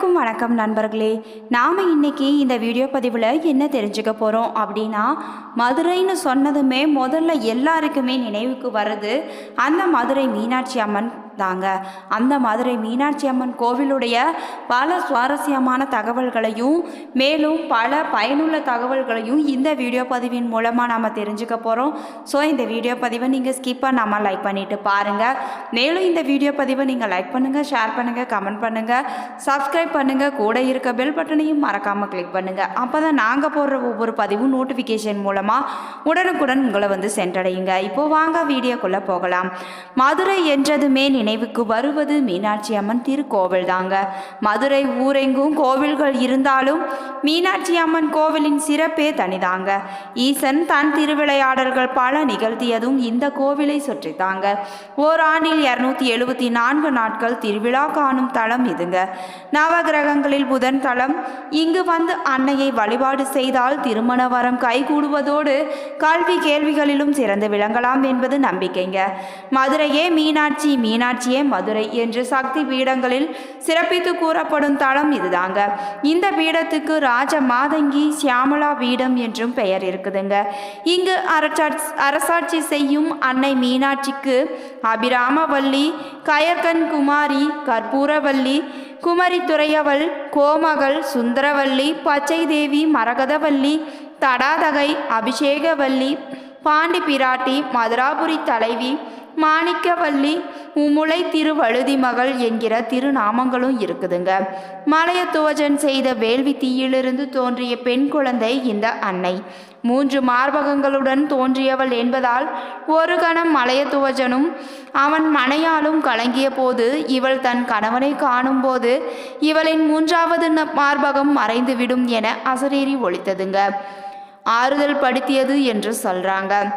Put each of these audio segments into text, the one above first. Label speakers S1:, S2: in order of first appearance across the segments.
S1: அனைவருக்கும் வணக்கம் நண்பர்களே. நாம் இன்னைக்கு இந்த வீடியோ பதிவில் என்ன தெரிஞ்சுக்க போகிறோம் அப்படின்னா மதுரைன்னு சொன்னதுமே முதல்ல எல்லாருக்குமே நினைவுக்கு வர்றது அந்த மதுரை மீனாட்சி அம்மன் தாங்க அந்த மதுரை மீனாட்சி அம்மன் கோவிலுடைய பல சுவாரஸ்யமான தகவல்களையும் மேலும் பல பயனுள்ள தகவல்களையும் இந்த வீடியோ பதிவின் மூலமாக நாம் தெரிஞ்சுக்க போகிறோம் ஸோ இந்த வீடியோ பதிவை நீங்கள் ஸ்கிப் பண்ணாமல் லைக் பண்ணிவிட்டு பாருங்கள் மேலும் இந்த வீடியோ பதிவை நீங்கள் லைக் பண்ணுங்கள் ஷேர் பண்ணுங்கள் கமெண்ட் பண்ணுங்கள் சப்ஸ்கிரைப் பண்ணுங்கள் கூட இருக்க பெல் பட்டனையும் மறக்காமல் கிளிக் பண்ணுங்கள் அப்போ தான் நாங்கள் போடுற ஒவ்வொரு பதிவும் நோட்டிஃபிகேஷன் மூலமாக உடனுக்குடன் உங்களை வந்து சென்றடையுங்க. இப்போ வாங்க வீடியோக்குள்ளே போகலாம். மதுரை என்றதுமே நினைவுக்கு வருவது மீனாட்சி அம்மன் திருக்கோவில் தாங்க. மதுரை ஊரெங்கும் கோவில்கள் இருந்தாலும் மீனாட்சி அம்மன் கோவிலின் சிறப்பே தனிதாங்க. ஈசன் தன் திருவிளையாடல்கள் பல நிகழ்த்தியதும் இந்த கோவிலை சுற்றித்தாங்க. ஓராண்டில் இரநூத்தி எழுபத்தி நான்கு நாட்கள் திருவிழா காணும் தளம் இதுங்க. நவகிரகங்களில் புதன் தளம் இங்கு வந்து அன்னையை வழிபாடு செய்தால் திருமண வரம் கைகூடுவதோடு கல்வி கேள்விகளிலும் சிறந்து விளங்கலாம் என்பது நம்பிக்கைங்க. மதுரையே மீனாட்சி மீனாட்சி மீனாட்சியே மதுரை என்று சக்தி பீடங்களில் சிறப்பித்து கூறப்படும் தளம் இதுதாங்க. இந்த பீடத்துக்கு ராஜ மாதங்கி சியாமலா பீடம் என்றும் பெயர் இருக்குதுங்க. இங்கு அரசாட்சி அரசாட்சி செய்யும் அன்னை மீனாட்சிக்கு அபிராமவல்லி கயர்கன் குமாரி கற்பூரவல்லி குமரித்துறையவள் கோமகள் சுந்தரவல்லி பச்சை தேவி மரகதவல்லி தடாதகை அபிஷேகவல்லி பாண்டி பிராட்டி மதுராபுரி தலைவி மாணிக்கவல்லி உமுளை திருவழுதி மகள் என்கிற திருநாமங்களும் இருக்குதுங்க. மலையத்துவஜன் செய்த வேள்வி தீயிலிருந்து தோன்றிய பெண் குழந்தை இந்த அன்னை. மூன்று மார்பகங்களுடன் தோன்றியவள் என்பதால் ஒரு கணம் மலையத்துவஜனும் அவன் மனையாலும் கலங்கிய போது இவள் தன் கணவனை காணும்போது இவளின் மூன்றாவது ந- மார்பகம் மறைந்துவிடும் என அசரீரி ஒழித்ததுங்க. ஆறுதல் படுத்தியது என்று சொல்றாங்க.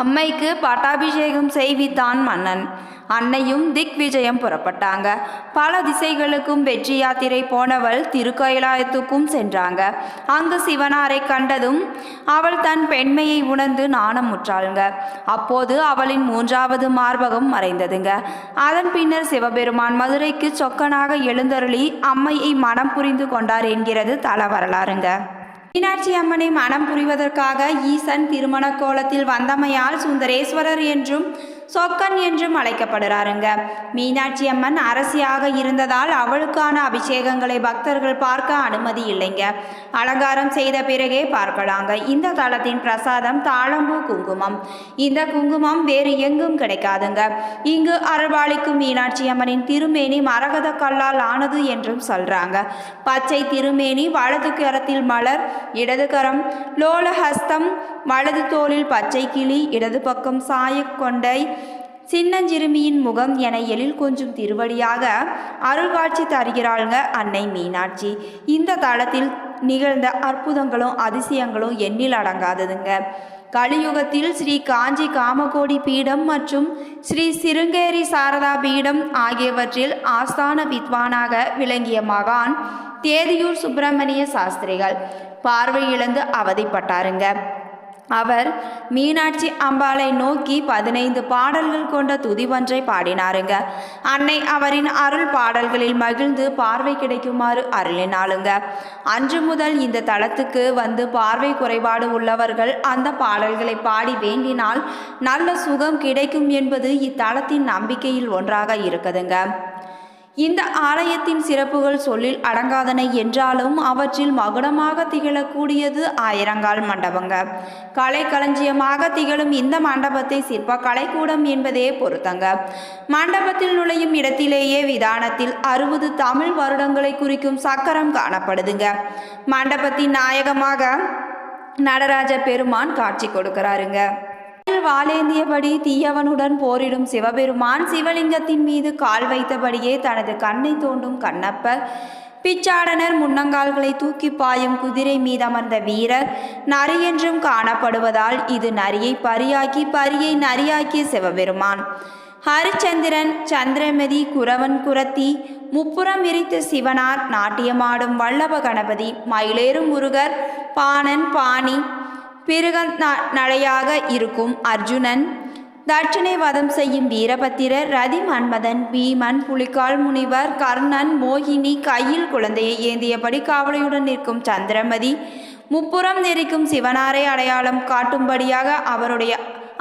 S1: அம்மைக்கு பட்டாபிஷேகம் செய்வித்தான் மன்னன். அன்னையும் திக் விஜயம் புறப்பட்டாங்க. பல திசைகளுக்கும் வெற்றி யாத்திரை போனவள் திருக்கயிலாயத்துக்கும் சென்றாங்க. அங்கு சிவனாரை கண்டதும் அவள் தன் பெண்மையை உணர்ந்து நாணமுற்றாளுங்க அப்போது அவளின் மூன்றாவது மார்பகம் மறைந்ததுங்க. அதன் பின்னர் சிவபெருமான் மதுரைக்கு சொக்கனாக எழுந்தருளி அம்மையை மனம் புரிந்து கொண்டார் என்கிறது தல வரலாறுங்க. மீனாட்சி அம்மனை மனம் புரிவதற்காக ஈசன் திருமண கோலத்தில் வந்தமையால் சுந்தரேஸ்வரர் என்றும் சொக்கன் என்றும் அழைக்கப்படுறாருங்க. மீனாட்சி அம்மன் அரசியாக இருந்ததால் அவளுக்கான அபிஷேகங்களை பக்தர்கள் பார்க்க அனுமதி இல்லைங்க. அலங்காரம் செய்த பிறகே பார்க்கலாங்க. இந்த தளத்தின் பிரசாதம் தாழம்பூ குங்குமம். இந்த குங்குமம் வேறு எங்கும் கிடைக்காதுங்க. இங்கு அருள்பாளிக்கும் மீனாட்சி அம்மனின் திருமேனி மரகத கல்லால் ஆனது என்றும் சொல்றாங்க. பச்சை திருமேனி வலது கரத்தில் மலர் இடது கரம் லோலஹஸ்தம் வலது தோளில் பச்சை கிளி இடது பக்கம் சாயக் கொண்டை சின்னஞ்சிறுமியின் முகம் என எழில் கொஞ்சம் திருவடியாக அருள்காட்சி தருகிறாள்ங்க அன்னை மீனாட்சி. இந்த தளத்தில் நிகழ்ந்த அற்புதங்களும் அதிசயங்களும் எண்ணில் அடங்காததுங்க. கலியுகத்தில் ஸ்ரீ காஞ்சி காமகோடி பீடம் மற்றும் ஸ்ரீ சிருங்கேரி சாரதா பீடம் ஆகியவற்றில் ஆஸ்தான வித்வானாக விளங்கிய மகான் தேதியூர் சுப்பிரமணிய சாஸ்திரிகள். பார்வையிழந்து அவதிப்பட்டாருங்க. அவர் மீனாட்சி அம்பாளை நோக்கி பதினைந்து பாடல்கள் கொண்ட துதி ஒன்றை பாடினாருங்க. அன்னை அவரின் அருள் பாடல்களில் மகிழ்ந்து பார்வை கிடைக்குமாறு அருளினாளுங்க. அன்று முதல் இந்த தளத்துக்கு வந்து பார்வை குறைபாடு உள்ளவர்கள் அந்த பாடல்களை பாடி வேண்டினால் நல்ல சுகம் கிடைக்கும் என்பது இத்தலத்தின் நம்பிக்கையில் ஒன்றாக இருக்குதுங்க. இந்த ஆலயத்தின் சிறப்புகள் சொல்லில் அடங்காதன என்றாலும் அவற்றில் மகுடமாக திகழக்கூடியது ஆயிரங்கால் மண்டபங்க. கலை களஞ்சியமாக திகழும் இந்த மண்டபத்தை சிற்ப கலைக்கூடம் என்பதே பொருத்தங்க. மண்டபத்தில் நுழையும் இடத்திலேயே விதானத்தில் அறுபது தமிழ் வருடங்களை குறிக்கும் சக்கரம் காணப்படுதுங்க. மண்டபத்தின் நாயகமாக நடராஜ பெருமான் காட்சி கொடுக்கிறாருங்க. வாளேந்தியபடி தீயவனுடன் போரிடும் சிவபெருமான் சிவலிங்கத்தின் மீது கால் வைத்தபடியே தனது கண்ணை தோண்டும் கண்ணப்பர் பிச்சாடனர் முன்னங்கால்களை தூக்கி பாயும் குதிரை மீதமர்ந்த வீரர் நரி என்றும் காணப்படுவதால் இது நரியை பரியாக்கி பரியை நரியாக்கிய சிவபெருமான். ஹரிச்சந்திரன் சந்திரமதி குரவன் குரத்தி முப்புறம் விரித்த சிவனார் நாட்டியமாடும் வல்லப கணபதி மயிலேறும் முருகர் பாணன் பாணி பிருக நடையாக இருக்கும் அர்ஜுனன். தட்சணை வதம் செய்யும் வீரபத்திரர் ரதி மன்மதன் பீமன் புலிகால் முனிவர் கர்ணன் மோகினி கையில் குழந்தையை ஏந்தியபடி காவலையுடன் நிற்கும் சந்திரமதி. முப்புறம் நெறிக்கும் சிவனாரை அடையாளம் காட்டும்படியாக அவருடைய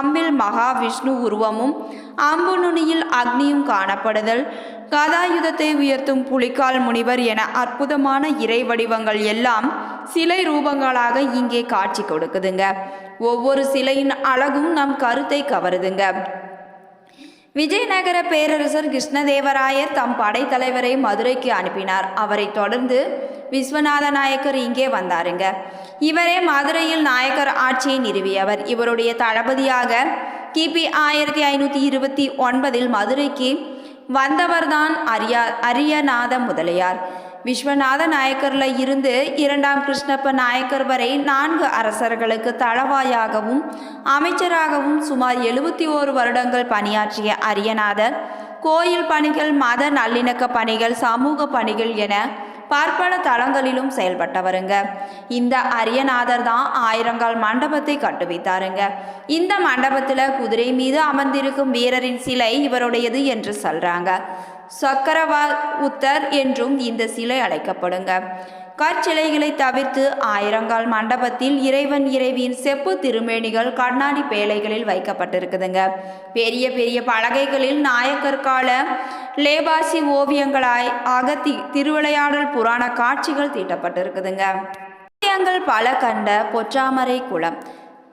S1: அம்பில் மகாவிஷ்ணு உருவமும் அம்பு நுனியில் அக்னியும் காணப்படுதல். கதாயுதத்தை உயர்த்தும் புலிகால் முனிவர் என அற்புதமான இறை வடிவங்கள் எல்லாம் சிலை ரூபங்களாக இங்கே காட்சி கொடுக்குதுங்க. ஒவ்வொரு சிலையின் அழகும் நம் கருத்தை கவருதுங்க. விஜயநகர பேரரசர் கிருஷ்ணதேவராயர் தம் படைத்தலைவரை மதுரைக்கு அனுப்பினார். அவரை தொடர்ந்து விஸ்வநாத நாயக்கர் இங்கே வந்தாருங்க. இவரே மதுரையில் நாயக்கர் ஆட்சியை நிறுவியவர். இவருடைய தளபதியாக கிபி ஆயிரத்தி ஐநூற்றி இருபத்தி ஒன்பதில் மதுரைக்கு வந்தவர்தான் அரியா அரியநாத முதலியார். விஸ்வநாத நாயக்கர்ல இருந்து இரண்டாம் கிருஷ்ணப்ப நாயக்கர் வரை நான்கு அரசர்களுக்கு தளவாயாகவும் அமைச்சராகவும் சுமார் எழுபத்தி ஓரு வருடங்கள் பணியாற்றிய அரியநாதர் கோயில் பணிகள் மத நல்லிணக்க பணிகள் சமூக பணிகள் என பற்பல தளங்களிலும் செயல்பட்டவருங்க. இந்த அரியநாதர் தான் ஆயிரங்கால் மண்டபத்தை கட்டுவித்தாருங்க. இந்த மண்டபத்தில் குதிரை மீது அமர்ந்திருக்கும் வீரரின் சிலை இவருடையது என்று சொல்றாங்க. சக்கரவா உத்தர் என்றும் இந்த சிலை அழைக்கப்படுங்க. கற்சிலைகளை தவிர்த்து ஆயிரங்கால் மண்டபத்தில் இறைவன் இறைவியின் செப்பு திருமேனிகள் கண்ணாடி பேழைகளில் வைக்கப்பட்டிருக்குதுங்க. பெரிய பெரிய பலகைகளில் நாயக்கர் கால லேபாசி ஓவியங்களாய் அகத்தி திருவிளையாடல் புராண காட்சிகள் தீட்டப்பட்டிருக்குதுங்க. ஓவியங்கள் பல கண்ட பொற்றாமரை குளம்.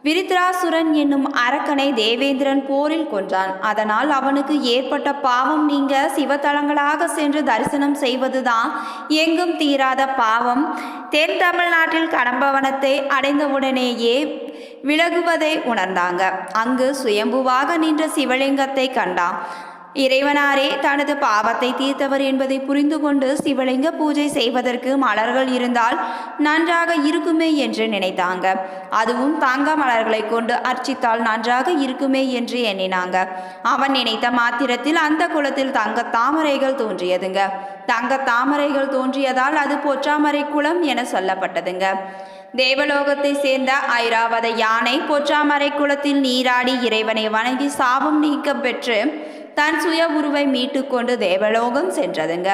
S1: விருத்ராசுரன் என்னும் அரக்கனை தேவேந்திரன் போரில் கொன்றான். அதனால் அவனுக்கு ஏற்பட்ட பாவம் நீங்க சிவத்தலங்களாக சென்று தரிசனம் செய்வதுதான் எங்கும் தீராத பாவம். தென் தமிழ்நாட்டில் கடம்பவனத்தை அடைந்தவுடனேயே விலகுவதை உணர்ந்தாங்க. அங்கு சுயம்புவாக நின்ற சிவலிங்கத்தை கண்டான். இறைவனாரே தனது பாவத்தை தீர்த்தவர் என்பதை புரிந்து கொண்டு சிவலிங்க பூஜை செய்வதற்கு மலர்கள் இருந்தால் நன்றாக இருக்குமே என்று நினைத்தாங்க. அதுவும் தங்க மலர்களை கொண்டு அர்ச்சித்தால் நன்றாக இருக்குமே என்று எண்ணினாங்க. அவன் நினைத்த மாத்திரத்தில் அந்த குளத்தில் தங்க தாமரைகள் தோன்றியதுங்க. தங்க தாமரைகள் தோன்றியதால் அது பொற்றாமரை குளம் என சொல்லப்பட்டதுங்க. தேவலோகத்தை சேர்ந்த ஐராவத யானை பொற்றாமரை குளத்தில் நீராடி இறைவனை வணங்கி சாபம் நீக்க பெற்று தன் சுய உருவை மீட்டுக்கொண்டு தேவலோகம் சென்றதுங்க.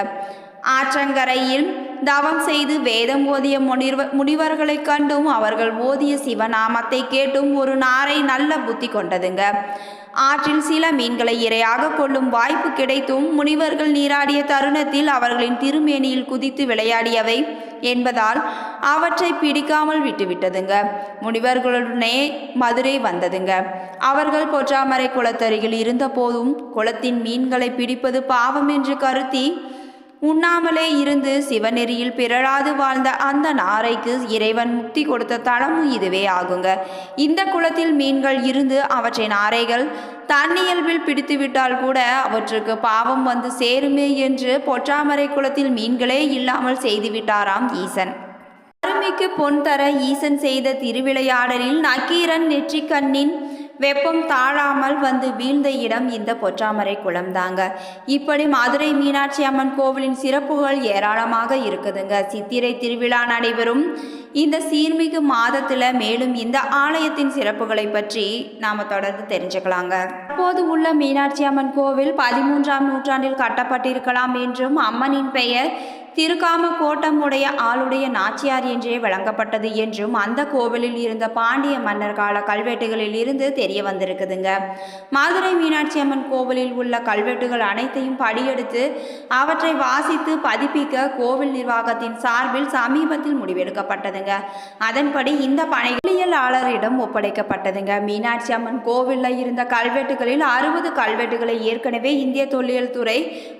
S1: ஆற்றங்கரையில் தவம் செய்து வேதம் ஓதிய முனிவ முனிவர்களைக் கண்டும் அவர்கள் ஓதிய சிவநாமத்தை கேட்டும் ஒரு நாரை நல்ல புத்தி கொண்டதுங்க. ஆற்றில் சில மீன்களை இரையாக கொள்ளும் வாய்ப்பு கிடைத்தும் முனிவர்கள் நீராடிய தருணத்தில் அவர்களின் திருமேனியில் குதித்து விளையாடியவை என்பதால் அவற்றை பிடிக்காமல் விட்டுவிட்டதுங்க. முனிவர்களுடனே மதுரை வந்ததுங்க. அவர்கள் பொற்றாமரை குளத்தருகில் இருந்தபோதும் குளத்தின் மீன்களை பிடிப்பது பாவம் என்று கருத்தி உண்ணாமலே இருந்து சிவநெறியில் பிறழாது வாழ்ந்த அந்த நாரைக்கு இறைவன் முக்தி கொடுத்த தளமும் இதுவே ஆகுங்க. இந்த குளத்தில் மீன்கள் இருந்து அவற்றை நாரைகள் தன்னியல்பில் பிடித்துவிட்டால் கூட அவற்றுக்கு பாவம் வந்து சேருமே என்று பொற்றாமரை குளத்தில் மீன்களே இல்லாமல் செய்துவிட்டாராம் ஈசன். அருமைக்கு பொன் தர ஈசன் செய்த திருவிளையாடலில் நக்கீரன் நெற்றிக்கண்ணின் வெப்பம் தாழாமல் வந்து வீழ்ந்த இடம் இந்த பொற்றாமரை குளம்தாங்க இப்படி மதுரை மீனாட்சி அம்மன் கோவிலின் சிறப்புகள் ஏராளமாக இருக்குதுங்க. சித்திரை திருவிழா நடைபெறும். இந்த சீர்மிகு மாதத்தில் மேலும் இந்த ஆலயத்தின் சிறப்புகளை பற்றி நாம் தொடர்ந்து தெரிஞ்சுக்கலாங்க. அப்போது உள்ள மீனாட்சி அம்மன் கோவில் பதிமூன்றாம் நூற்றாண்டில் கட்டப்பட்டிருக்கலாம் என்றும் அம்மனின் பெயர் திருக்காம கோட்டம் உடைய ஆளுடைய நாச்சியார் என்றே வழங்கப்பட்டது என்றும் அந்த கோவிலில் இருந்த பாண்டிய மன்னர் கால கல்வெட்டுகளில் இருந்து தெரிய வந்திருக்குதுங்க. மதுரை மீனாட்சி அம்மன் கோவிலில் உள்ள கல்வெட்டுகள் அனைத்தையும் படியெடுத்து அவற்றை வாசித்து பதிப்பிக்க கோவில் நிர்வாகத்தின் சார்பில் சமீபத்தில் முடிவெடுக்கப்பட்டதுங்க. அதன்படி இந்த பணியலாளரிடம் ஒப்படைக்கப்பட்டதுங்க. மீனாட்சி அம்மன் கோவிலில் இருந்த கல்வெட்டுகளில் அறுபது கல்வெட்டுகளை ஏற்கனவே இந்திய தொல்லியல் துறை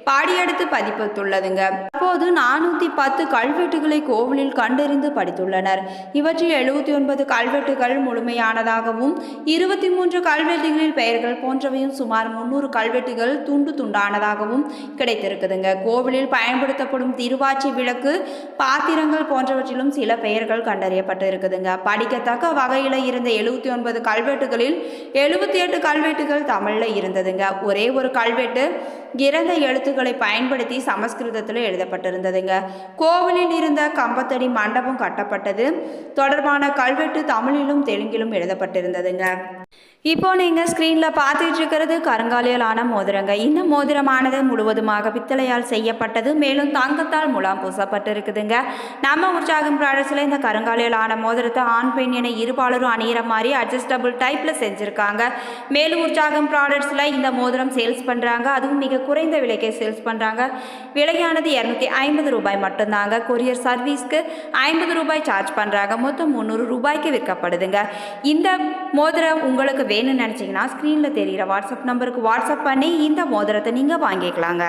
S1: பாடியெடுத்து பதிப்பித்துள்ளதுங்க. அப்போது நானூற்றி பத்து கல்வெட்டுகளை கோவிலில் கண்டறிந்து படித்துள்ளனர். இவற்றில் எழுபத்தி ஒன்பது கல்வெட்டுகள் முழுமையானதாகவும் இருபத்தி மூன்று கல்வெட்டுகளில் பெயர்கள் போன்றவையும் சுமார் முன்னூறு கல்வெட்டுகள் துண்டு துண்டானதாகவும் கிடைத்திருக்குதுங்க. கோவிலில் பயன்படுத்தப்படும் திருவாச்சி விளக்கு பாத்திரங்கள் போன்றவற்றிலும் சில பெயர்கள் கண்டறியப்பட்டு இருக்குதுங்க படிக்கத்தக்க வகையில் இருந்த எழுபத்தி ஒன்பது கல்வெட்டுகளில் எழுபத்தி எட்டு கல்வெட்டுகள் தமிழில் இருந்ததுங்க. ஒரே ஒரு கல்வெட்டு இறந்த எழுத்துக்களை பயன்படுத்தி சமஸ்கிருதத்தில் எழுதப்பட்டிருந்தது. இருந்ததுங்க. கோவிலில் இருந்த கம்பத்தடி மண்டபம் கட்டப்பட்டது. தொடர்பான கல்வெட்டு தமிழிலும் தெலுங்கிலும் எழுதப்பட்டிருந்ததுங்க. இப்போ நீங்கள் ஸ்க்ரீனில் பார்த்துட்டு இருக்கிறது கருங்காலியலான மோதிரங்க இந்த மோதிரமானது முழுவதுமாக பித்தளையால் செய்யப்பட்டது. மேலும் தங்கத்தால் முலாம் பூசப்பட்டு இருக்குதுங்க நம்ம உற்சாகம் ப்ராடக்ட்ஸில் இந்த கருங்காலியலான மோதிரத்தை ஆண் பெண் என இருபாலரும் அணியிற மாதிரி அட்ஜஸ்டபிள் டைப்பில் செஞ்சுருக்காங்க. மேலும் உற்சாகம் ப்ராடக்ட்ஸில் இந்த மோதிரம் சேல்ஸ் பண்ணுறாங்க அதுவும் மிக குறைந்த விலைக்கே சேல்ஸ் பண்ணுறாங்க விலையானது இரநூத்தி ஐம்பது ரூபாய் மட்டும்தாங்க. கொரியர் சர்வீஸ்க்கு ஐம்பது ரூபாய் சார்ஜ் பண்ணுறாங்க மொத்தம் முந்நூறு ரூபாய்க்கு விற்கப்படுதுங்க. இந்த மோதிரம் உங்களுக்கு வேணும்னு நினச்சிங்கன்னா ஸ்க்ரீனில் தெரிகிற வாட்ஸ்அப் நம்பருக்கு வாட்ஸ்அப் பண்ணி இந்த மோதிரத்தை நீங்கள் வாங்கிக்கலாங்க.